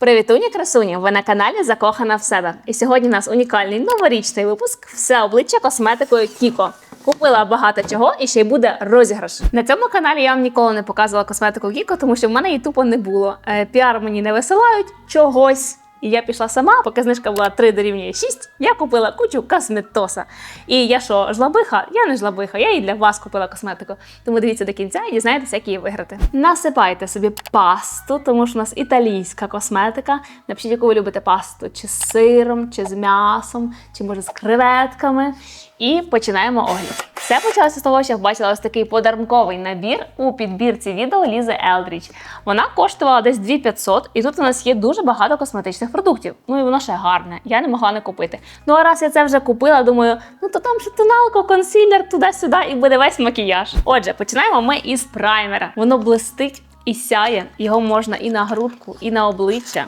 Привітуні, красуні! Ви на каналі Закохана в себе. І сьогодні у нас унікальний новорічний випуск все обличчя косметикою Кіко. Купила багато чого і ще й буде розіграш. На цьому каналі я вам ніколи не показувала косметику Кіко, тому що в мене її тупо не було. Е, Піар мені не висилають чогось. І я пішла сама, поки знижка була 3 дорівнює 6, я купила кучу косметоса. І я що, жлобиха? Я не жлобиха, я і для вас купила косметику. Тому дивіться до кінця і дізнаєтеся, як її виграти. Насипайте собі пасту, тому що у нас італійська косметика. Напишіть, яку ви любите пасту, чи з сиром, чи з м'ясом, чи може з креветками. І починаємо огляд. Все почалося з того, що бачила ось такий подарунковий набір у підбірці відео Лізи Елдріч. Вона коштувала десь 2500, і тут у нас є дуже багато косметичних продуктів. Ну і воно ще гарне. Я не могла не купити. Ну а раз я це вже купила, думаю, ну то там ще тоналка, консилер, туди-сюди, і буде весь макіяж. Отже, починаємо ми із праймера. Воно блистить і сяє. Його можна і на грудку, і на обличчя.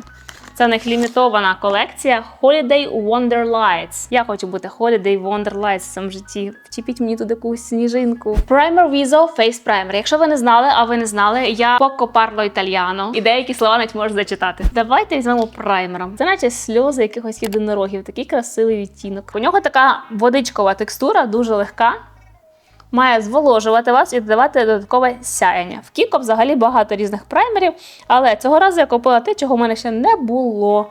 Це в них лімітована колекція Holiday Wonder Lights. Я хочу бути Holiday Wonder Lights в цьому житті. Вчепіть мені туди якусь сніжинку. Primer Viso Face Primer. Якщо ви не знали, а ви не знали, я поко парло італіано. І деякі слова навіть можу зачитати. Давайте візьмемо праймером. Це наче сльози якихось єдинорогів. Такий красивий відтінок. У нього така водичкова текстура, дуже легка має зволожувати вас і додавати додаткове сяяння. В Кіко взагалі багато різних праймерів, але цього разу я купила те, чого в мене ще не було.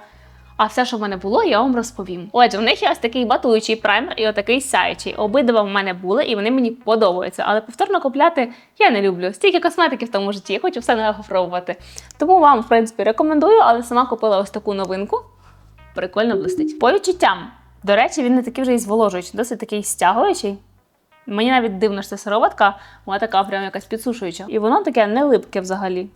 А все, що в мене було, я вам розповім. Отже, в них є ось такий батуючий праймер і отакий сяючий. Обидва в мене були, і вони мені подобаються. Але повторно купляти я не люблю. Стільки косметики в тому житті, я хочу все нове пробувати. Тому вам, в принципі, рекомендую, але сама купила ось таку новинку. Прикольно блистить. По відчуттям. До речі, він не такий вже і зволожуючий, досить такий стягуючий. Мені навіть дивно, що це сироватка, вона така прям якась підсушуюча. І воно таке не липке взагалі.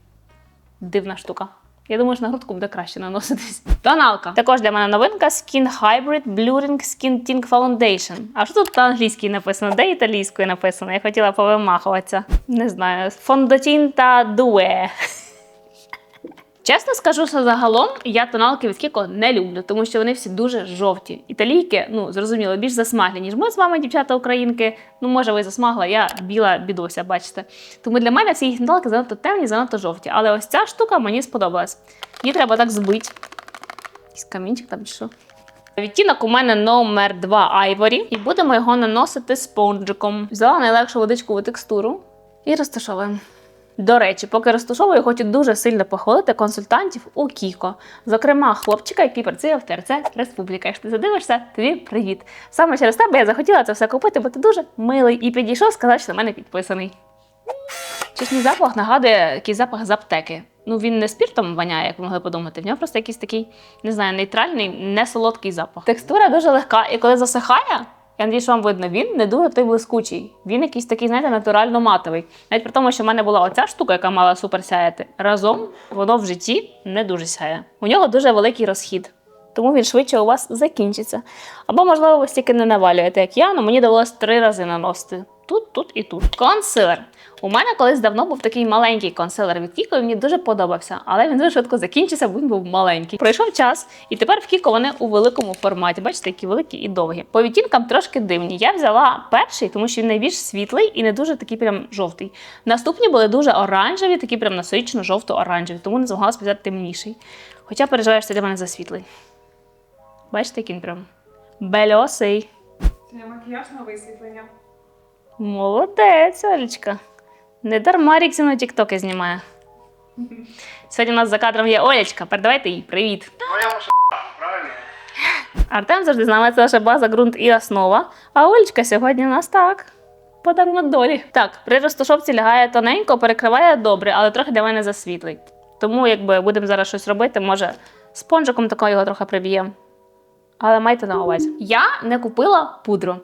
Дивна штука. Я думаю, що на грудку буде краще наноситись. Тоналка. Також для мене новинка Skin Hybrid Blurring Skin Tint Foundation. А що тут по-англійській написано? Де італійською написано? Я хотіла повимахуватися. Не знаю. Фондотінта Дуе. Чесно скажу, що загалом я тоналки від Кіко не люблю, тому що вони всі дуже жовті. Італійки, ну зрозуміло, більш засмаглі, ніж ми з вами, дівчата українки. Ну, може, ви засмагла, я біла бідося, бачите. Тому для мене всі їх тоналки занадто темні, занадто жовті. Але ось ця штука мені сподобалась. Її треба так збити. Якийсь камінчик там чи що. Відтінок у мене номер 2 Ivory. І будемо його наносити спонжиком. Взяла найлегшу водичкову текстуру і розташовуємо. До речі, поки розташовую, хочу дуже сильно похвалити консультантів у Кіко. Зокрема, хлопчика, який працює в ТРЦ Республіка. Якщо ти задивишся, тобі привіт. Саме через тебе я захотіла це все купити, бо ти дуже милий і підійшов сказати, що на мене підписаний. Мій запах нагадує якийсь запах з аптеки. Ну він не спіртом воняє, як ви могли подумати. В нього просто якийсь такий, не знаю, нейтральний, не солодкий запах. Текстура дуже легка, і коли засихає, я надію, що вам видно, він не дуже той блискучий. Він якийсь такий, знаєте, натурально матовий. Навіть при тому, що в мене була оця штука, яка мала супер сяяти. Разом воно в житті не дуже сяє. У нього дуже великий розхід. Тому він швидше у вас закінчиться. Або, можливо, ви стільки не навалюєте, як я, але мені довелось три рази наносити. Тут, тут і тут. Консилер. У мене колись давно був такий маленький консилер від Кіко, і мені дуже подобався, але він дуже швидко закінчився, бо він був маленький. Пройшов час, і тепер в Кіко вони у великому форматі. Бачите, які великі і довгі. По відтінкам трошки дивні. Я взяла перший, тому що він найбільш світлий і не дуже такий прям жовтий. Наступні були дуже оранжеві, такі прям насичено жовто-оранжеві, тому не змогла взяти темніший. Хоча переживаю, що для мене за світлий. Бачите, який він прям бельосий. Це макіяж на висвітлення. Молодець, Олечка. Не дарма рік зі мною тіктоки знімає. Сьогодні у нас за кадром є Олечка. Передавайте їй привіт. Моя правильно? Артем завжди з нами це наша база, ґрунт і основа. А Олечка сьогодні у нас так. Подарунок долі. Так, при розташовці лягає тоненько, перекриває добре, але трохи для мене засвітлий. Тому, якби будемо зараз щось робити, може спонжиком такого його трохи приб'ємо. Але майте на увазі. Я не купила пудру.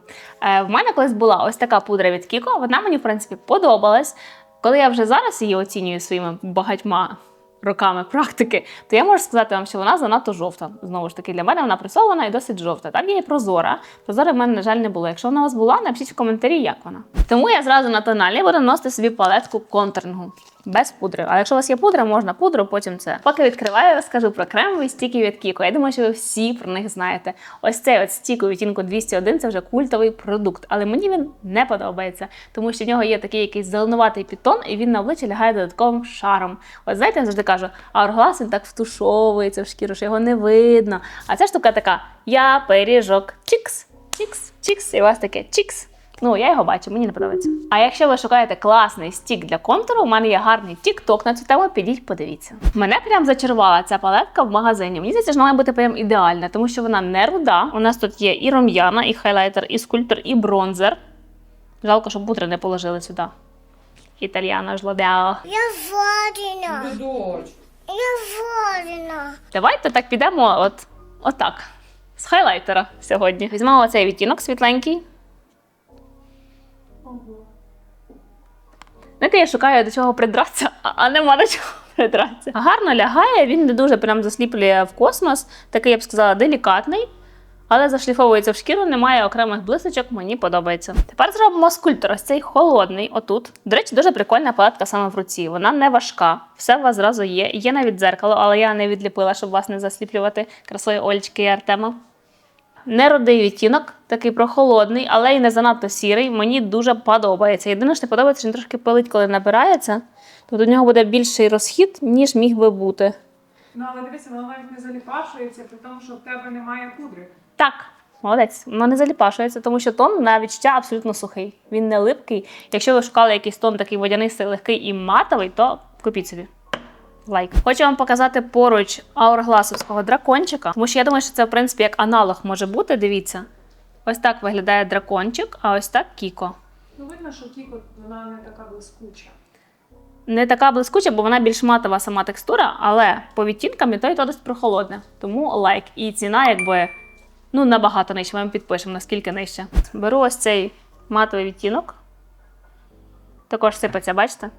Е, в мене колись була ось така пудра від Кіко. Вона мені, в принципі, подобалась. Коли я вже зараз її оцінюю своїми багатьма роками практики, то я можу сказати вам, що вона занадто жовта. Знову ж таки, для мене вона пресована і досить жовта. Так є і прозора. Прозора в мене, на жаль, не було. Якщо вона у вас була, напишіть в коментарі, як вона. Тому я зразу на тоналі буду наносити собі палетку контурингу. Без пудри. А якщо у вас є пудра, можна пудру, потім це. Поки відкриваю, розкажу про кремові стіки від Кіко. Я думаю, що ви всі про них знаєте. Ось цей от стік у відтінку 201 це вже культовий продукт, але мені він не подобається, тому що в нього є такий якийсь зеленуватий підтон, і він на обличчя лягає додатковим шаром. От знаєте, я завжди кажу, а орглас він так втушовується в шкіру, що його не видно. А ця штука така: я пиріжок, чікс, чікс, чікс, і у вас таке чікс. Ну, я його бачу, мені не подобається. А якщо ви шукаєте класний стік для контуру, у мене є гарний тік-ток на цю тему, підіть, подивіться. Мене прям зачарувала ця палетка в магазині. Мені здається, що вона має бути прям ідеальна, тому що вона не руда. У нас тут є і рум'яна, і хайлайтер, і скульптор, і бронзер. Жалко, що бутри не положили сюди. Італіано жлобяо. Я варена. Дочь. Я варена. Давайте так підемо от, отак. З хайлайтера сьогодні. Візьмемо оцей відтінок світленький. Знаєте, я шукаю до чого придратися, а- нема до чого придратися. Гарно лягає, він не дуже прям засліплює в космос. Такий, я б сказала, делікатний. Але зашліфовується в шкіру, немає окремих блисочок, мені подобається. Тепер зробимо скульптор. Ось цей холодний, отут. До речі, дуже прикольна палетка саме в руці. Вона не важка, все у вас зразу є. Є навіть дзеркало, але я не відліпила, щоб вас не засліплювати красою Олечки і Артема. Неродий відтінок, такий прохолодний, але й не занадто сірий. Мені дуже подобається. Єдине, що не подобається, що він трошки пилить, коли набирається. Тобто у нього буде більший розхід, ніж міг би бути. Ну, але дивися, воно навіть не заліпашується, при тому, що в тебе немає пудри. Так, молодець, воно не заліпашується, тому що тон на відчуття абсолютно сухий. Він не липкий. Якщо ви шукали якийсь тон такий водянистий, легкий і матовий, то купіть собі. Лайк. Хочу вам показати поруч аургласовського дракончика, тому що я думаю, що це в принципі як аналог може бути. Дивіться. Ось так виглядає дракончик, а ось так Кіко. Ну, видно, що Кіко, вона не така блискуча. Не така блискуча, бо вона більш матова сама текстура, але по відтінкам і то, і то досить прохолодне. Тому лайк. І ціна, якби ну набагато нижче. Ми вам підпишемо, наскільки нижче. Беру ось цей матовий відтінок. Також сипеться, бачите?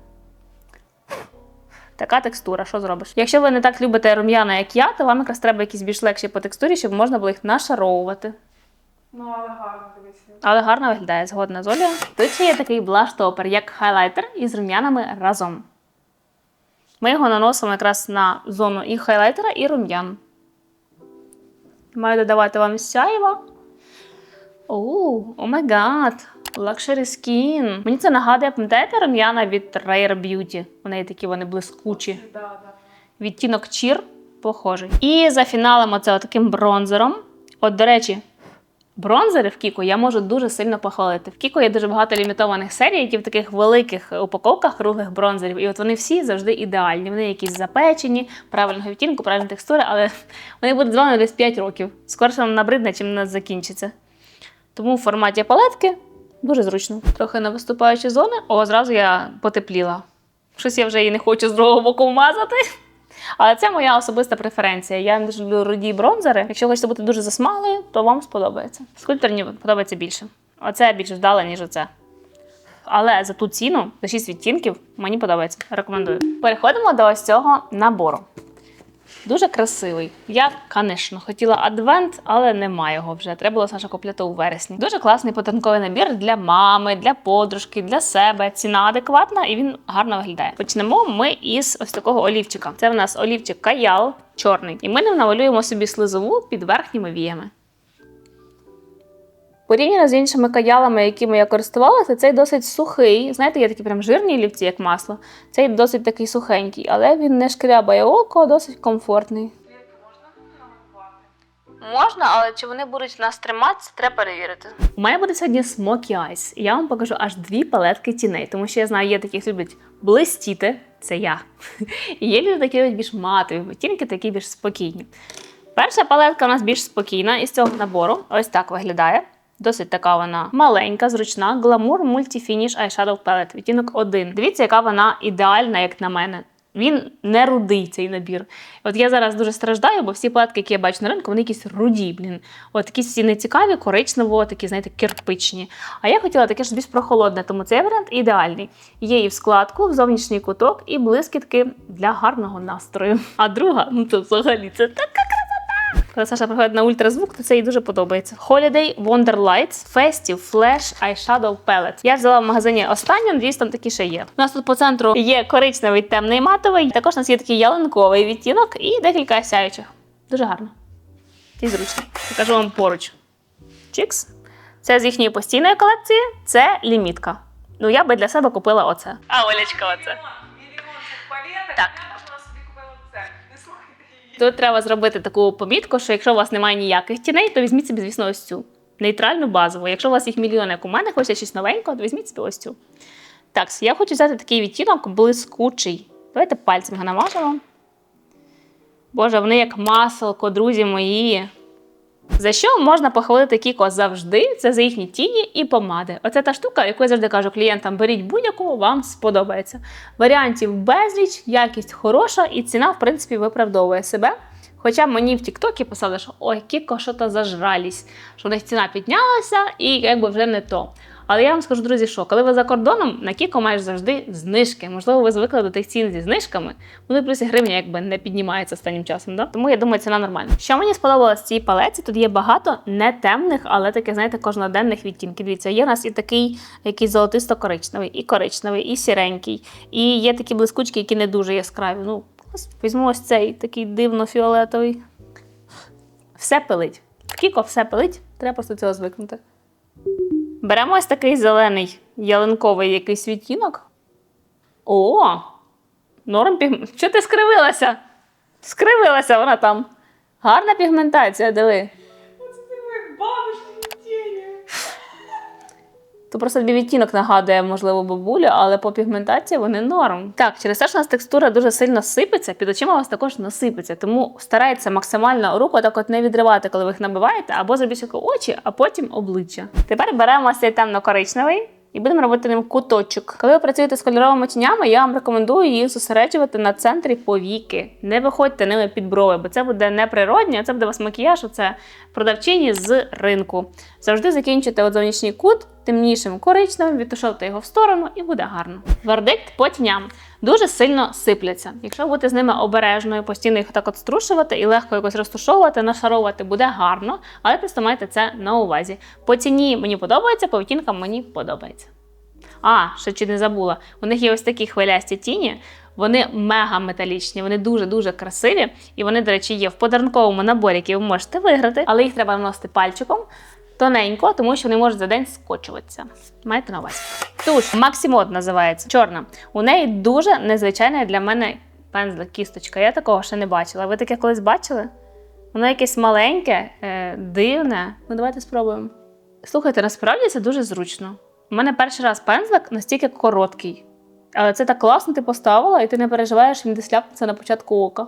Така текстура, що зробиш? Якщо ви не так любите рум'яна, як я, то вам якраз треба якісь більш легші по текстурі, щоб можна було їх нашаровувати. Ну, але гарно дивися. Але гарно виглядає згодна з Олею. Тут ще є такий блаш-топер, як хайлайтер із рум'янами разом. Ми його наносимо якраз на зону і хайлайтера, і рум'ян. Маю додавати вам сяйво. Оу, о май гад, Luxury Skin. Мені це нагадує, пам'ятаєте рум'яна від Rare Beauty? У неї такі вони блискучі. Відтінок чір похожий. І за фіналом оце таким бронзером. От, до речі, бронзери в Кіко я можу дуже сильно похвалити. В Кіко є дуже багато лімітованих серій, які в таких великих упаковках круглих бронзерів. І от вони всі завжди ідеальні. Вони якісь запечені, правильного відтінку, правильної текстури, але вони будуть з вами десь 5 років. Скорше вам набридне, чим нас закінчиться. Тому в форматі палетки дуже зручно. Трохи на виступаючі зони. О, зразу я потепліла. Щось я вже її не хочу з другого боку вмазати. Але це моя особиста преференція. Я дуже люблю руді бронзери. Якщо хочете бути дуже засмалою, то вам сподобається. Скульпторні подобається більше. Оце більш вдале, ніж оце. Але за ту ціну, за 6 відтінків, мені подобається. Рекомендую. Переходимо до ось цього набору. Дуже красивий. Я, звісно, хотіла адвент, але нема його вже. Треба було Саша купляти у вересні. Дуже класний потанковий набір для мами, для подружки, для себе. Ціна адекватна і він гарно виглядає. Почнемо ми із ось такого олівчика. Це в нас олівчик каял чорний. І ми ним намалюємо собі слизову під верхніми віями. Порівняно з іншими каялами, якими я користувалася, цей досить сухий. Знаєте, є такі прям жирні олівці, як масло. Цей досить такий сухенький, але він не шкрябає око, досить комфортний. Можна, але чи вони будуть в нас триматися, треба перевірити. У мене буде сьогодні Smoky Eyes. І я вам покажу аж дві палетки тіней, тому що я знаю, є такі, хто люблять блистіти, це я. І є люди, які люблять більш матові відтінки, такі більш спокійні. Перша палетка у нас більш спокійна із цього набору. Ось так виглядає. Досить така вона маленька, зручна. Glamour Multi-Finish Eyeshadow Palette, відтінок 1. Дивіться, яка вона ідеальна, як на мене. Він не рудий цей набір. От я зараз дуже страждаю, бо всі палетки, які я бачу на ринку, вони якісь руді, блін. От якісь всі нецікаві, коричнево, такі, знаєте, кирпичні. А я хотіла таке ж більш прохолодне, тому цей варіант ідеальний. Є і в складку, в зовнішній куток, і блискітки для гарного настрою. А друга, ну це взагалі це така. Коли Саша приходить на ультразвук, то це їй дуже подобається. Holiday Wonder Lights Festive Flash Eyeshadow Palette. Я взяла в магазині останню, надіюсь, там такі ще є. У нас тут по центру є коричневий темний матовий, також у нас є такий ялинковий відтінок і декілька сяючих. Дуже гарно. І зручно. Покажу вам поруч. Чікс. Це з їхньої постійної колекції, це лімітка. Ну, я би для себе купила оце. А Олечка, оце. Так. Тут треба зробити таку помітку, що якщо у вас немає ніяких тіней, то візьміть собі, звісно, ось цю. Нейтральну базову. Якщо у вас їх мільйон, як у мене, хочеться щось новенького, то візьміть собі ось цю. Так, я хочу взяти такий відтінок блискучий. Давайте пальцем його намажемо. Боже, вони як маселко, друзі мої. За що можна похвалити Кіко завжди? Це за їхні тіні і помади. Оце та штука, яку я завжди кажу клієнтам: беріть будь-яку, вам сподобається. Варіантів безліч, якість хороша і ціна, в принципі, виправдовує себе. Хоча мені в Тіктокі писали, що ой, Кіко, що то зажрались, що в них ціна піднялася і якби вже не то. Але я вам скажу, друзі, що коли ви за кордоном, на Кіко маєш завжди знижки. Можливо, ви звикли до тих цін зі знижками. Вони плюс гривня якби не піднімається останнім часом. Да? Тому я думаю, ціна нормальна. Що мені сподобалось в цій палеці, тут є багато не темних, але таке, знаєте, кожноденних відтінків. Дивіться, є у нас і такий якийсь золотисто-коричневий, і коричневий, і сіренький. І є такі блискучки, які не дуже яскраві. Ну, візьму ось цей такий дивно-фіолетовий. Все пилить. Кіко все пилить, треба просто цього звикнути. Беремо ось такий зелений ялинковий якийсь відтінок. О! Норм пігмент. Що ти скривилася? Скривилася вона там. Гарна пігментація, диви. Оце ти мої бабушки тіні. То просто тобі відтінок нагадує, можливо, бабулю, але по пігментації вони норм. Так, через те, що у нас текстура дуже сильно сипеться, під очима у вас також насипеться. Тому старайтеся максимально руку так от не відривати, коли ви їх набиваєте, або зробіть очі, а потім обличчя. Тепер беремо цей темно-коричневий. І будемо робити ним куточок. Коли ви працюєте з кольоровими тінями, я вам рекомендую їх зосереджувати на центрі повіки. Не виходьте ними під брови, бо це буде неприродньо, а це буде у вас макіяж, це продавчині з ринку. Завжди закінчуйте от зовнішній кут темнішим коричневим, відтушовуйте його в сторону і буде гарно. Вердикт по тіням дуже сильно сипляться. Якщо бути з ними обережною, постійно їх так от струшувати і легко якось розтушовувати, нашаровувати буде гарно, але просто майте це на увазі. По ціні мені подобається, по відтінкам мені подобається. А, ще чи не забула. У них є ось такі хвилясті тіні. Вони мега металічні, вони дуже-дуже красиві. І вони, до речі, є в подарунковому наборі, який ви можете виграти, але їх треба наносити пальчиком тоненько, тому що вони можуть за день скочуватися. Маєте на увазі. Туш Максимод називається чорна. У неї дуже незвичайна для мене пензлик кісточка. Я такого ще не бачила. Ви таке колись бачили? Воно якесь маленьке, е, дивне. Ну, давайте спробуємо. Слухайте, насправді це дуже зручно. У мене перший раз пензлик настільки короткий. Але це так класно, ти поставила, і ти не переживаєш, він десь ляпнеться на початку ока.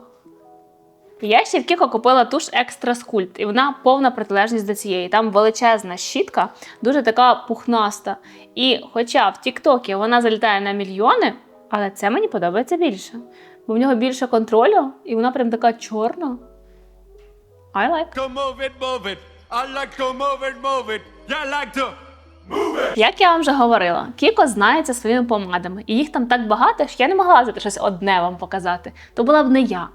Я ще в Кіко купила туш екстра скульпт, і вона повна протилежність до цієї. Там величезна щітка, дуже така пухнаста. І хоча в Тіктокі вона залітає на мільйони, але це мені подобається більше. Бо в нього більше контролю, і вона прям така чорна. I like. move it, move it. I like to move it, move it. You like to move it. Як я вам вже говорила, Кіко знається своїми помадами, і їх там так багато, що я не могла взяти щось одне вам показати. То була б не я.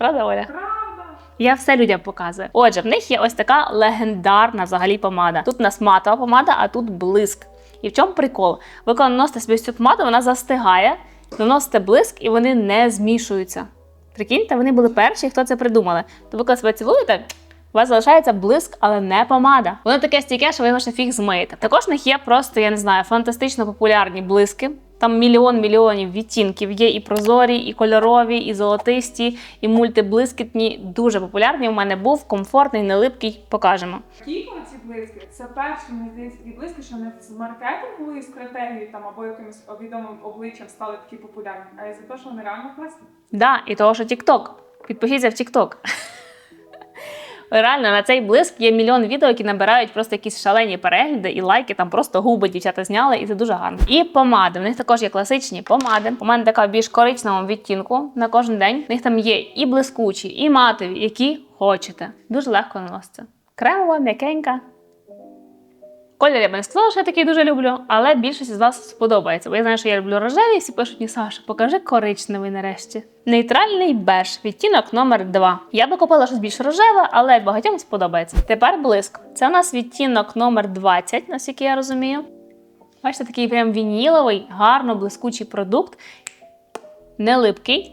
Правда, Оля? Правда? Я все людям показую. Отже, в них є ось така легендарна взагалі помада. Тут у нас матова помада, а тут блиск. І в чому прикол? Ви коли наносите собі цю помаду, вона застигає, наносите блиск і вони не змішуються. Прикиньте, вони були перші, хто це придумали. То ви коли себе цілуєте, у вас залишається блиск, але не помада. Воно таке стійке, що ви його ще фіг змиєте. Також в них є просто, я не знаю, фантастично популярні блиски. Там мільйон мільйонів відтінків є і прозорі, і кольорові, і золотисті, і мультиблискітні. Дуже популярні. У мене був комфортний, нелипкий. Покажемо. Кіко ці блиски це перші, мені здається, такі блиски, що не з маркетингової стратегії там або якимось відомим обличчям стали такі популярні, а й за те, що вони реально класні. Да, і того, що TikTok. Підпишіться в TikTok. Реально, на цей блиск є мільйон відео, які набирають просто якісь шалені перегляди і лайки, там просто губи дівчата зняли, і це дуже гарно. І помади. В них також є класичні помади. У мене така в більш коричневому відтінку на кожен день. В них там є і блискучі, і матові, які хочете. Дуже легко наноситься. Кремова, м'якенька. Колір я б не сказала, що я такий дуже люблю, але більшість з вас сподобається. Бо я знаю, що я люблю рожеві, і всі пишуть мені, Саша, покажи коричневий нарешті. Нейтральний беж, відтінок номер 2. Я би купила щось більш рожеве, але багатьом сподобається. Тепер блиск. Це у нас відтінок номер 20, наскільки я розумію. Бачите, такий прям вініловий, гарно блискучий продукт, не липкий.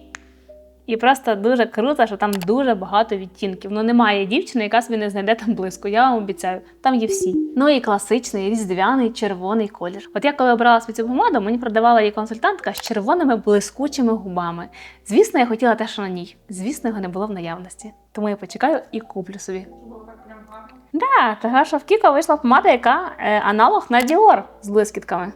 І просто дуже круто, що там дуже багато відтінків. Ну немає дівчини, яка собі не знайде там блиску. Я вам обіцяю, там є всі. Ну і класичний різдвяний червоний колір. От я коли обрала собі цю помаду, мені продавала її консультантка з червоними блискучими губами. Звісно, я хотіла те, що на ній. Звісно, його не було в наявності. Тому я почекаю і куплю собі. Да, така що в Кіко вийшла помада, яка е, аналог на Dior з блискітками.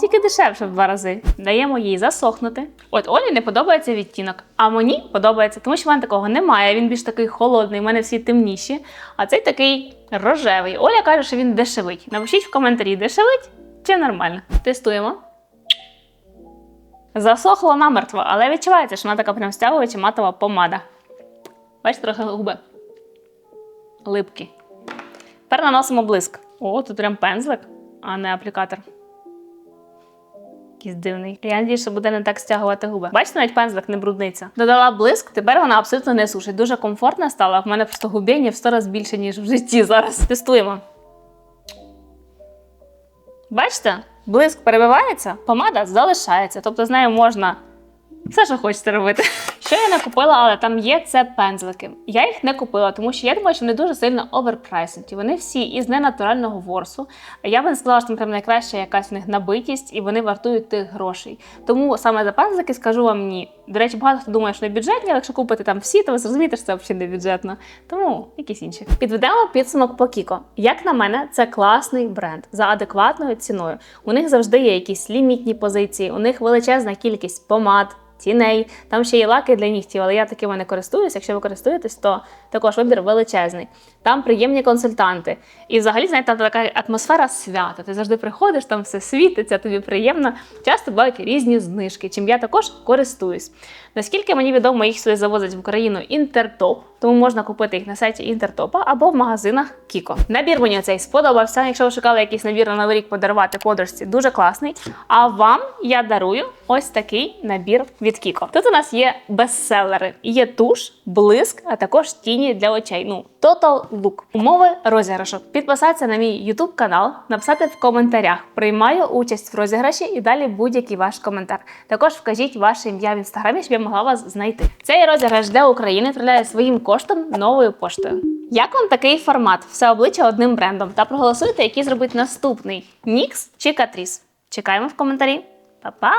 Тільки дешевше в два рази. Даємо їй засохнути. От Олі не подобається відтінок, а мені подобається, тому що в мене такого немає. Він більш такий холодний, в мене всі темніші. А цей такий рожевий. Оля каже, що він дешевий. Напишіть в коментарі, дешевить чи нормально. Тестуємо. Засохло намертво, але відчувається, що вона така прям стягуюча матова помада. Бачите, трохи губи. Липкі. Тепер наносимо блиск. О, тут прям пензлик, а не аплікатор. Якийсь дивний. Я що буде не так стягувати губи. Бачите, навіть пензлик не брудниця. Додала блиск, тепер вона абсолютно не сушить. Дуже комфортна стала. В мене просто губіння в 100 раз більше, ніж в житті зараз. Тестуємо. Бачите? Блиск перебивається, помада залишається. Тобто з нею можна все, що хочете робити. Що я не купила, але там є це пензлики. Я їх не купила, тому що я думаю, що вони дуже сильно оверпрайсенті. Вони всі із ненатурального ворсу. Я би не сказала, що там прям найкраща якась в них набитість, і вони вартують тих грошей. Тому саме за пензлики скажу вам ні. До речі, багато хто думає, що не бюджетні, але якщо купити там всі, то ви зрозумієте, що це взагалі не бюджетно. Тому якісь інші. Підведемо підсумок по Кіко. Як на мене, це класний бренд за адекватною ціною. У них завжди є якісь лімітні позиції, у них величезна кількість помад. Тіней, там ще є лаки для нігтів, але я такими не користуюсь. Якщо ви користуєтесь, то також вибір величезний. Там приємні консультанти. І взагалі, знаєте, там така атмосфера свята. Ти завжди приходиш, там все світиться, тобі приємно. Часто бувають різні знижки, чим я також користуюсь. Наскільки мені відомо, їх сюди завозять в Україну Інтертоп, тому можна купити їх на сайті Інтертопа або в магазинах Кіко. Набір мені цей сподобався. Якщо ви шукали якийсь набір на новий рік подарувати подружці, дуже класний. А вам я дарую ось такий набір від Кіко. Тут у нас є бестселери, є туш, блиск, а також тіні для очей. Ну, Total Look. Умови розіграшу. Підписатися на мій YouTube канал, написати в коментарях. Приймаю участь в розіграші і далі будь-який ваш коментар. Також вкажіть ваше ім'я в інстаграмі, щоб я могла вас знайти. Цей розіграш для України відправляє своїм коштом новою поштою. Як вам такий формат? Все обличчя одним брендом. Та проголосуйте, який зробить наступний Нікс чи Катріс. Чекаємо в коментарі. Па-па!